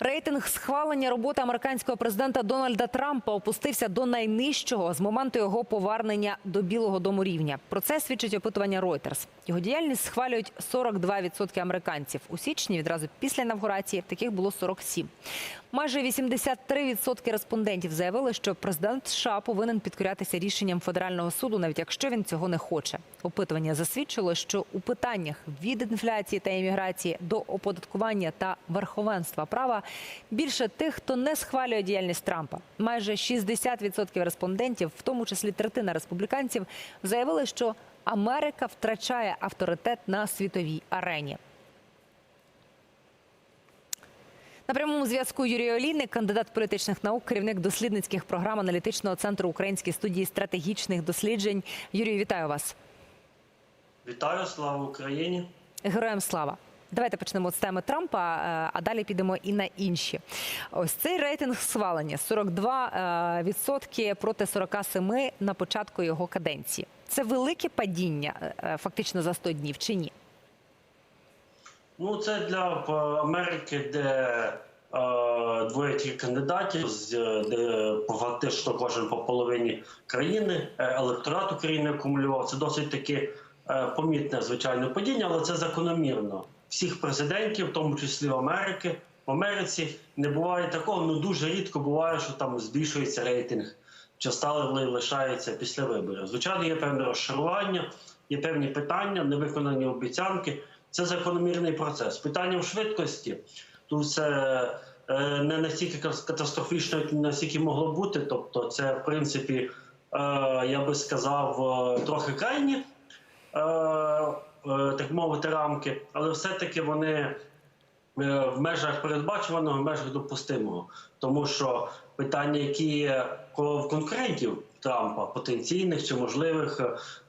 Рейтинг схвалення роботи американського президента Дональда Трампа опустився до найнижчого з моменту його повернення до Білого Дому рівня. Про це свідчить опитування Reuters. Його діяльність схвалюють 42% американців. У січні відразу після інавгурації таких було 47. Майже 83% респондентів заявили, що президент США повинен підкорятися рішенням федерального суду, навіть якщо він цього не хоче. Опитування засвідчило, що у питаннях від інфляції та імміграції до оподаткування та верховенства права більше тих, хто не схвалює діяльність Трампа. Майже 60% респондентів, в тому числі третина республіканців, заявили, що Америка втрачає авторитет на світовій арені. На прямому зв'язку Юрій Олійник, кандидат політичних наук, керівник дослідницьких програм аналітичного центру Української студії стратегічних досліджень. Юрію, вітаю вас. Вітаю, слава Україні! Героям слава. Давайте почнемо з теми Трампа, е, а далі підемо і на інші. Ось цей рейтинг схвалення 42% відсотки проти 47 на початку його каденції. Це велике падіння е, фактично за 100 днів чи ні? Ну, це для е, Америки, де е, двоє кандидатів, де фактично кожен по половині країни, е, електорат України акумулював. Це досить таки е, помітне звичайне падіння, але це закономірно. Всіх президентів, в тому числі в Америки, в Америці, не буває такого. Ну дуже рідко буває, що там збільшується рейтинг. Чи стали лишається після виборів. Звичайно, є певне розчарування, є певні питання, невиконані обіцянки. Це закономірний процес. Питання в швидкості тут це е, не настільки катастрофічно, як настільки могло бути. Тобто, це в принципі, е, я би сказав, е, трохи крайні, так мовити, рамки, але все-таки вони е, в межах передбачуваного, в межах допустимого. Тому що питання, які є в конкурентів Трампа, потенційних чи можливих,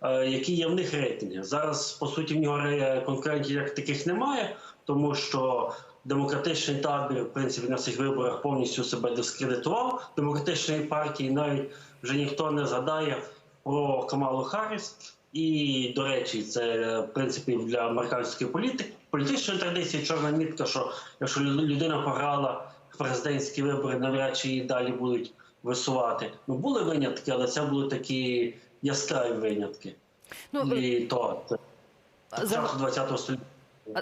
е, які є в них рейтинги. Зараз, по суті, в нього конкурентів як таких немає, тому що демократичний табір, в принципі, на цих виборах повністю себе дискредитував. Демократичної партії навіть вже ніхто не згадає про Камалу Харріс. І, до речі, це в принципі для американської політики політичної традиції чорна мітка, що якщо лю- людина програла президентські вибори, навряд чи її далі будуть висувати. Ну були винятки, але це були такі яскраві винятки. Ну, І то це за- 20 століття. А-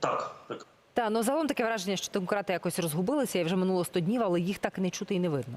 Так, так. Та ну загалом таке враження, що демократи якось розгубилися і вже минуло 100 днів, але їх так і не чути і не видно.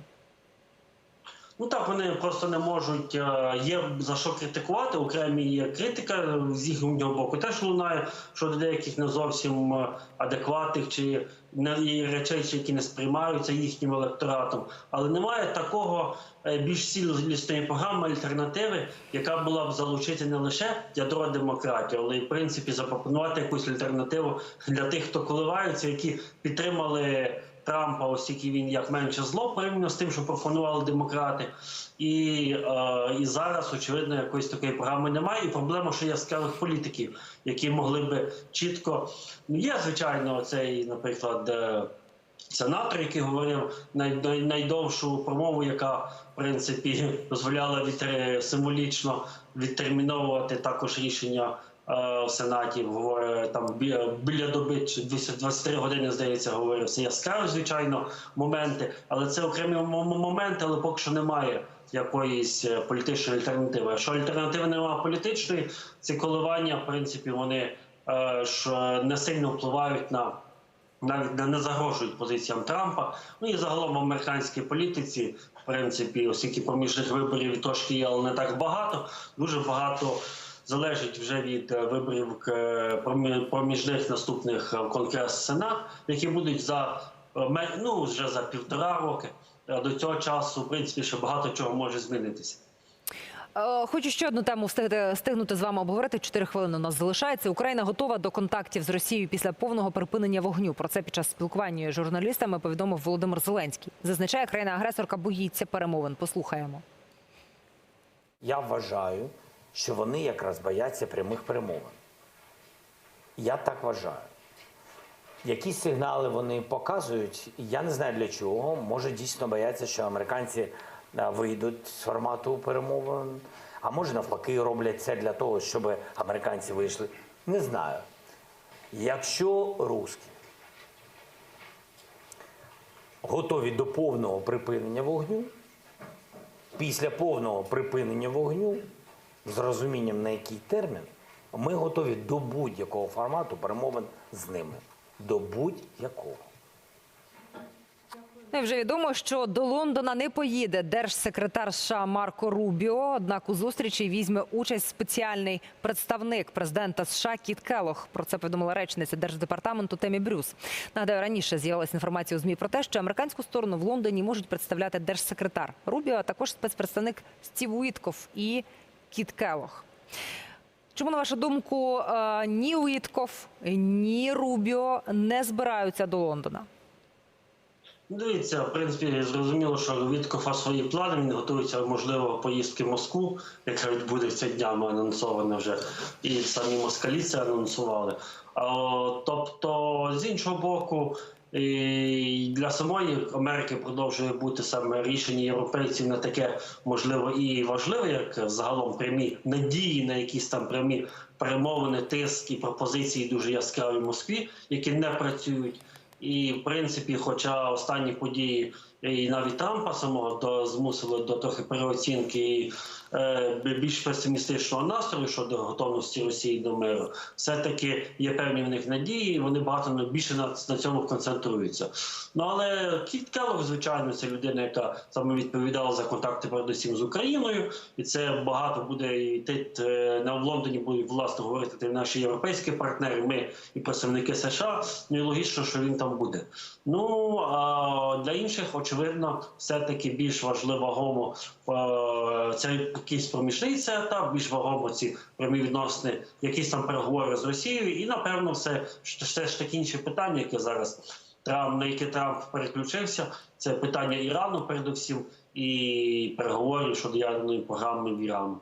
Ну так, вони просто не можуть. е, Є за що критикувати. Окремі є критика з їхнього боку теж лунає щодо деяких не зовсім е, адекватних чи не речей, які не сприймаються їхнім електоратом. Але немає такого е, більш цілісної програми альтернативи, яка була б залучити не лише ядро демократії, але й в принципі запропонувати якусь альтернативу для тих, хто коливаються, які підтримали. Трампа, оскільки він як менше зло порівняно з тим, що пропонували демократи, і, е, і зараз очевидно якоїсь такої програми немає. І проблема, що яскравих політиків, які могли би чітко ну є звичайно цей, наприклад. е, Сенатор, який говорив най, най, найдовшу промову, яка в принципі дозволяла відтер- символічно відтерміновувати також рішення в Сенаті. Говорить там бі- біля доби чи 23 години, здається, говорив. Це яскраві, звичайно, моменти, але це окремі моменти, але поки що немає якоїсь е, політичної альтернативи. Якщо альтернативи немає політичної, ці коливання, в принципі, вони е, ж не сильно впливають на навіть не- загрожують позиціям Трампа. Ну і загалом в американській політиці, в принципі, оскільки проміжних виборів трошки є, але не так багато. Дуже багато залежить вже від е, виборів е, проміжних наступних е, в Конгрес Сенат, які будуть за ну вже за півтора роки. До цього часу, в принципі, ще багато чого може змінитися. Хочу ще одну тему встигнути з вами обговорити. Чотири хвилини у нас залишається. Україна готова до контактів з Росією після повного припинення вогню. Про це під час спілкування з журналістами повідомив Володимир Зеленський. Зазначає, країна-агресорка боїться перемовин. Послухаємо. Я вважаю, що вони якраз бояться прямих перемовин. Я так вважаю. Які сигнали вони показують, я не знаю для чого. Може, дійсно бояться, що американці е, вийдуть з формату перемовин, а може навпаки роблять це для того, щоб американці вийшли. Не знаю. Якщо русські готові до повного припинення вогню. Після повного припинення вогню, з розумінням на який термін, ми готові до будь-якого формату перемовин з ними. До будь-якого. Ну вже відомо, що до Лондона не поїде держсекретар США Марко Рубіо. Однак у зустрічі візьме участь спеціальний представник президента США Кіт Келох. Про це повідомила речниця держдепартаменту Темі Брюс. Нагадаю, раніше з'явилася інформація у змі про те, що американську сторону в Лондоні можуть представляти держсекретар Рубіо, а також спецпредставник Стів Уітков і Кіт Келох. Чому, на вашу думку, е, ні Уітков, ні Рубіо не збираються до Лондона? Дивіться, в принципі, зрозуміло, що Віткофа свої плани. Він готується, можливо, поїздки в Москву, яка відбудеться днями анонсована вже, і самі москалі це анонсували. Тобто, з іншого боку, і для самої Америки продовжує бути саме рішення європейців не таке можливо і важливе, як загалом прямі надії на якісь там прямі перемовини, тиск і пропозиції дуже яскраві в Москві, які не працюють. І в принципі, хоча останні події і навіть Трампа самого до змусили до трохи переоцінки і е, більш песимістичного настрою щодо готовності Росії до миру, все-таки є певні в них надії, і вони багато більше на, на цьому концентруються. Ну але Кіт Келлог, звичайно, це людина, яка саме відповідала за контакти передусім з Україною, і це багато буде йти е, на в Лондоні будуть власне говорити наші європейські партнери, ми і представники США. Ну і логічно, що він там буде. Ну а для інших, очевидно, все-таки більш важливо е, це якийсь проміжний це етап, більш вагомо ці прямі відносини, якісь там переговори з Росією, і напевно, все, все ж таки інші питання, які зараз Трамп, на які Трамп переключився, це питання Ірану, передусім, і переговорів щодо ядерної програми в Ірану.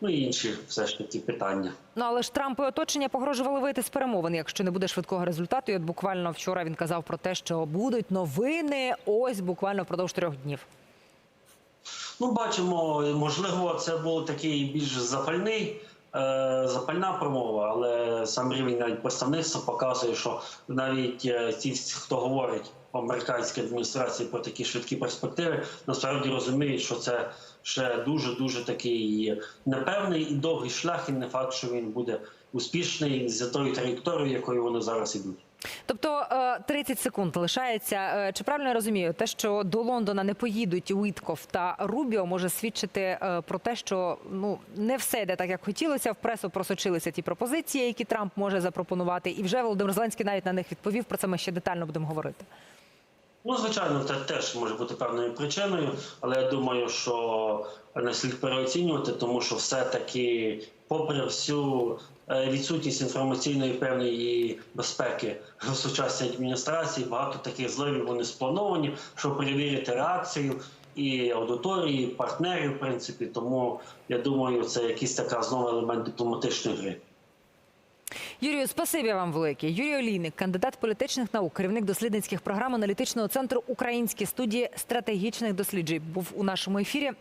Ну і інші все ж таки питання. Ну але ж Трамп і оточення погрожували вийти з перемовин, якщо не буде швидкого результату. І от буквально вчора він казав про те, що будуть новини. Ось буквально впродовж трьох днів. Ну, бачимо, можливо, це був такий більш запальний. е, Запальна промова, але сам рівень навіть представництва показує, що навіть е, ті, хто говорить американській адміністрації про такі швидкі перспективи, насправді розуміють, що це ще дуже дуже такий непевний і довгий шлях, і не факт, що він буде успішний за тою траєкторією, якою вони зараз ідуть. Тобто е, 30 секунд лишається. Е, Чи правильно я розумію, те, що до Лондона не поїдуть Уітков та Рубіо, може свідчити е, про те, що ну не все йде так, як хотілося. В пресу просочилися ті пропозиції, які Трамп може запропонувати, і вже Володимир Зеленський навіть на них відповів. Про це ми ще детально будемо говорити. Ну, звичайно, це теж може бути певною причиною, але я думаю, що не слід переоцінювати, тому що все-таки, попри всю е, відсутність інформаційної певної безпеки в сучасній адміністрації, багато таких зливів вони сплановані, щоб перевірити реакцію і аудиторії, і партнерів, в принципі. Тому я думаю, це якийсь така знову елемент дипломатичної гри. Юрію, спасибі вам велике. Юрій Олійник, кандидат політичних наук, керівник дослідницьких програм аналітичного центру Українські студії стратегічних досліджень, був у нашому ефірі.